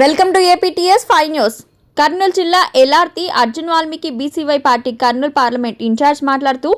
welcome to APTS five news Kurnool జిల్లా ఎల్ఆర్తి Arjun Valmiki BCY party Kurnool parliament in charge మాట్లాడుతూ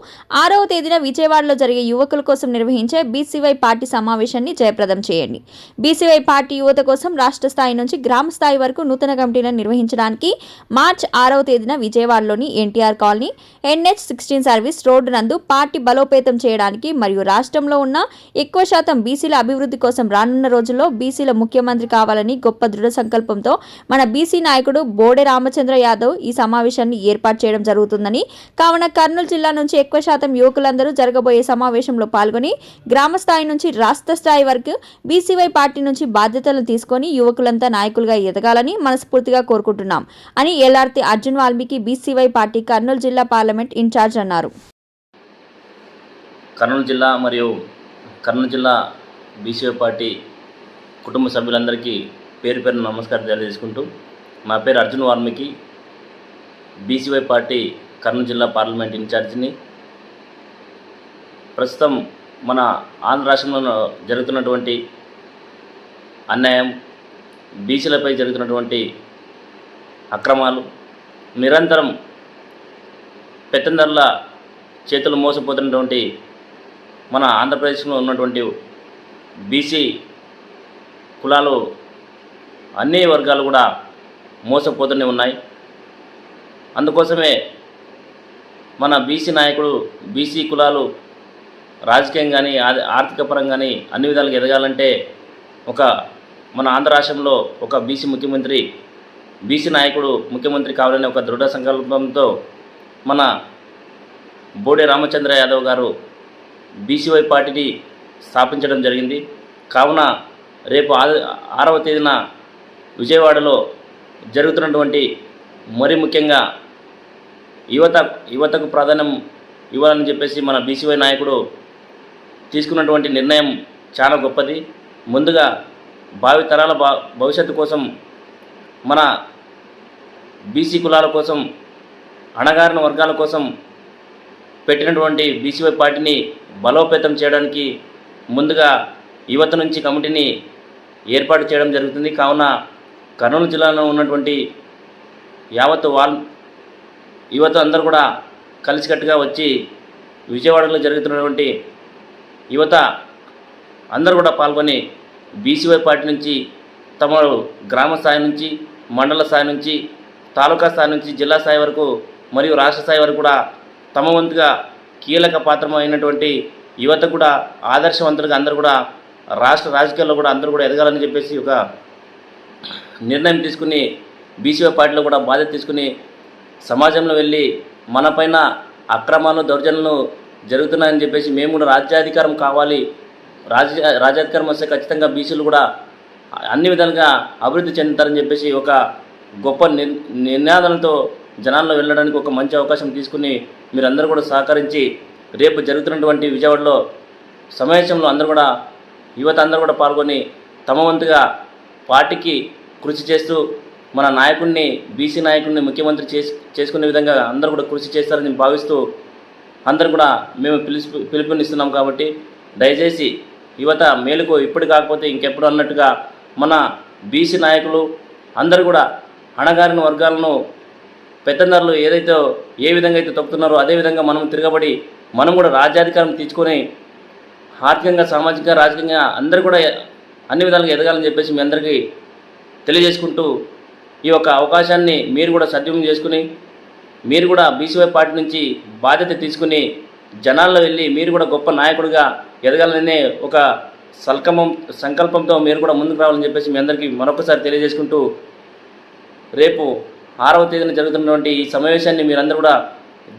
ఆరవ తేదీన విజయవాడలో జరిగే యువకుల కోసం నిర్వహించే బీసీవై పార్టీ సమావేశాన్ని జయప్రదం చేయండి. బీసీవై పార్టీ యువత కోసం రాష్ట్ర స్థాయి నుంచి గ్రామ స్థాయి వరకు నూతన కమిటీలను నిర్వహించడానికి మార్చ్ ఆరవ తేదీన విజయవాడలోని NTR colony NH sixteen service road నందు పార్టీ బలోపేతం చేయడానికి మరియు రాష్ట్రంలో ఉన్న ఎక్కువ శాతం బీసీల అభివృద్ధి కోసం రానున్న రోజుల్లో బీసీల ముఖ్యమంత్రి కావాలని గొప్ప దృఢ సంకల్పంతో మన బీసీ నాయకుడు బో బోడె రామచంద్ర యాదవ్ ఈ సమావేశాన్ని ఏర్పాటు చేయడం జరుగుతుందని కావున కర్నూలు జిల్లా నుంచి ఎక్కువ శాతం యువకులందరూ జరగబోయే సమావేశంలో పాల్గొని గ్రామ స్థాయి నుంచి రాష్ట్ర స్థాయి వరకు బీసీవై పార్టీ నుంచి బాధ్యతలను తీసుకొని యువకులంతా నాయకులుగా ఎదగాలని మనస్ఫూర్తిగా కోరుకుంటున్నాం అని ఎల్ఆర్తి అర్జున్ వాల్మీకి బీసీవై పార్టీ కర్నూలు జిల్లా పార్లమెంట్ ఇన్ఛార్జ్ అన్నారు. కర్నూలు జిల్లా మరియు కర్నూలు జిల్లా బీసీఓ పార్టీ కుటుంబ సభ్యులందరికీ పేరు పేరు నమస్కారం తెలియజేసుకుంటూ నా పేరు అర్జున్ వాల్మీకి. బీసీవై పార్టీ కర్నూలు జిల్లా పార్లమెంట్ ఇన్ఛార్జిని. ప్రస్తుతం మన ఆంధ్ర రాష్ట్రంలో జరుగుతున్నటువంటి అన్యాయం బీసీలపై జరుగుతున్నటువంటి అక్రమాలు నిరంతరం పెత్తందర్ల చేతులు మోసపోతున్నటువంటి మన ఆంధ్రప్రదేశ్లో ఉన్నటువంటి బీసీ కులాలు అన్ని వర్గాలు కూడా మోసపోతూనే ఉన్నాయి. అందుకోసమే మన బీసీ నాయకుడు బీసీ కులాలు రాజకీయం కానీ ఆర్థిక పరం కానీ అన్ని విధాలుగా ఎదగాలంటే ఒక మన ఆంధ్ర రాష్ట్రంలో ఒక బీసీ ముఖ్యమంత్రి బీసీ నాయకుడు ముఖ్యమంత్రి కావాలనే ఒక దృఢ సంకల్పంతో మన బోడే రామచంద్ర యాదవ్ గారు బీసీవై పార్టీని స్థాపించడం జరిగింది. కావున రేపు ఆ- ఆరవ తేదీన విజయవాడలో జరుగుతున్నటువంటి మరి ముఖ్యంగా యువత యువతకు ప్రాధాన్యం ఇవ్వాలని చెప్పేసి మన బీసీవై నాయకుడు తీసుకున్నటువంటి నిర్ణయం చాలా గొప్పది. ముందుగా భావి తరాల భా భవిష్యత్తు కోసం మన బీసీ కులాల కోసం అణగారిన వర్గాల కోసం పెట్టినటువంటి బీసీవై పార్టీని బలోపేతం చేయడానికి ముందుగా యువత నుంచి కమిటీని ఏర్పాటు చేయడం జరుగుతుంది. కావున కర్నూలు జిల్లాలో ఉన్నటువంటి యావత్ వాల్ యువత అందరూ కూడా కలిసికట్టుగా వచ్చి విజయవాడలో జరుగుతున్నటువంటి యువత అందరూ కూడా పాల్గొని బీసీవై పార్టీ నుంచి తమ గ్రామ స్థాయి నుంచి మండల స్థాయి నుంచి తాలూకా స్థాయి నుంచి జిల్లా స్థాయి వరకు మరియు రాష్ట్ర స్థాయి వరకు కూడా తమ వంతుగా కీలక పాత్రమైనటువంటి యువత కూడా ఆదర్శవంతులుగా అందరూ కూడా రాష్ట్ర రాజకీయాల్లో కూడా అందరూ కూడా ఎదగాలని చెప్పేసి ఒక నిర్ణయం తీసుకుని బీసీఓ పార్టీలో కూడా బాధ్యత తీసుకుని సమాజంలో వెళ్ళి మనపైన అక్రమాలు దౌర్జన్యాలు జరుగుతున్నాయని చెప్పేసి మేము కూడా రాజ్యాధికారం కావాలి. రాజ్య రాజ్యాధికారం వస్తే ఖచ్చితంగా బీసీలు కూడా అన్ని విధాలుగా అభివృద్ధి చెందుతారని చెప్పేసి ఒక గొప్ప నిర్ నినాదాలతో జనాల్లో వెళ్ళడానికి ఒక మంచి అవకాశం తీసుకుని మీరందరూ కూడా సహకరించి రేపు జరుగుతున్నటువంటి విజయవాడలో సమావేశంలో అందరూ కూడా యువత అందరూ కూడా పాల్గొని తమ వంతుగా పార్టీకి కృషి చేస్తూ మన నాయకుడిని బీసీ నాయకుడిని ముఖ్యమంత్రి చేసి చేసుకునే విధంగా అందరూ కూడా కృషి చేస్తారని భావిస్తూ అందరూ కూడా మేము పిలుపు పిలుపునిస్తున్నాం కాబట్టి దయచేసి యువత మేలుకు ఇప్పుడు కాకపోతే ఇంకెప్పుడు అన్నట్టుగా మన బీసీ నాయకులు అందరూ కూడా అణగారిన వర్గాలను పెత్తందారులు ఏదైతే ఏ విధంగా అయితే తొక్కుతున్నారో అదే విధంగా మనం తిరగబడి మనం కూడా రాజ్యాధికారం తీసుకొని ఆర్థికంగా సామాజికంగా రాజకీయంగా అందరూ కూడా అన్ని విధాలుగా ఎదగాలని చెప్పేసి మీ అందరికీ తెలియజేసుకుంటూ ఈ యొక్క అవకాశాన్ని మీరు కూడా సద్వినియోగం చేసుకుని మీరు కూడా బీసీవై పార్టీ నుంచి బాధ్యత తీసుకుని జనాల్లో వెళ్ళి మీరు కూడా గొప్ప నాయకుడిగా ఎదగాలనే ఒక సల్కమం సంకల్పంతో మీరు కూడా ముందుకు రావాలని చెప్పేసి మీ అందరికీ మరొకసారి తెలియజేసుకుంటూ రేపు ఆరవ తేదీన జరుగుతున్నటువంటి ఈ సమావేశాన్ని మీరందరూ కూడా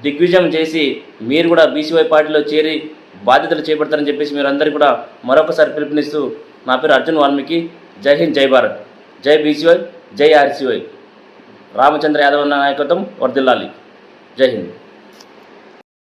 దిగ్విజయం చేసి మీరు కూడా బీసీవై పార్టీలో చేరి బాధ్యతలు చేపడతారని చెప్పేసి మీరు అందరికీ కూడా మరొకసారి పిలుపునిస్తూ నా పేరు అర్జున్ వాల్మీకి. జై హింద్ జై భారత్. జై బీసీవై జై ఆర్సీవై. రామచంద్ర యాదవ్ నాయకత్వం వర్దిల్లాలి. జై హింద్.